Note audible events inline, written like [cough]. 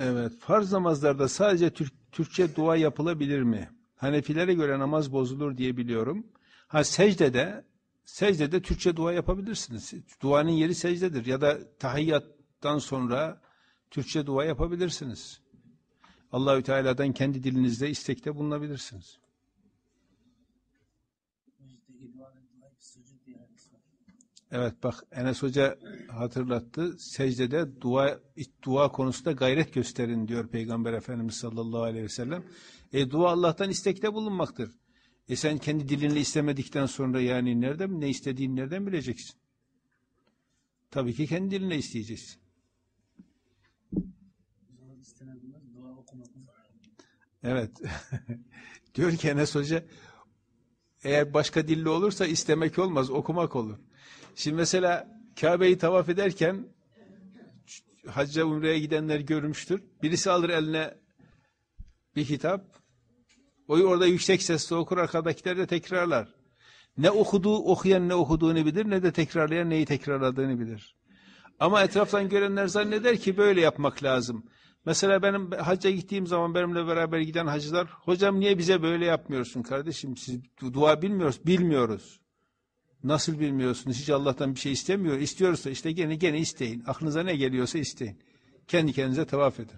Evet, farz namazlarda sadece Türk, Türkçe dua yapılabilir mi? Hanefilere göre namaz bozulur diye biliyorum. Ha secdede, secdede Türkçe dua yapabilirsiniz. Duanın yeri secdedir ya da tahiyyattan sonra Türkçe dua yapabilirsiniz. Allahü Teala'dan kendi dilinizde istekte bulunabilirsiniz. Evet bak Enes Hoca hatırlattı. Secdede dua dua konusunda gayret gösterin diyor Peygamber Efendimiz sallallahu aleyhi ve sellem. E dua Allah'tan istekte bulunmaktır. E sen kendi dilinle istemedikten sonra yani nereden ne istediğini nereden bileceksin? Tabii ki kendi dilinle isteyeceksin. Evet. [laughs] diyor ki Enes Hoca eğer başka dilli olursa istemek olmaz, okumak olur. Şimdi mesela Kabe'yi tavaf ederken hacca umreye gidenler görmüştür. Birisi alır eline bir kitap. O orada yüksek sesle okur, arkadakiler de tekrarlar. Ne okuduğu, okuyan ne okuduğunu bilir, ne de tekrarlayan neyi tekrarladığını bilir. Ama etraftan görenler zanneder ki böyle yapmak lazım. Mesela benim hacca gittiğim zaman benimle beraber giden hacılar, hocam niye bize böyle yapmıyorsun kardeşim? Siz dua bilmiyoruz, bilmiyoruz. Nasıl bilmiyorsunuz? Hiç Allah'tan bir şey istemiyor. İstiyorsa işte gene gene isteyin. Aklınıza ne geliyorsa isteyin. Kendi kendinize tavaf edin.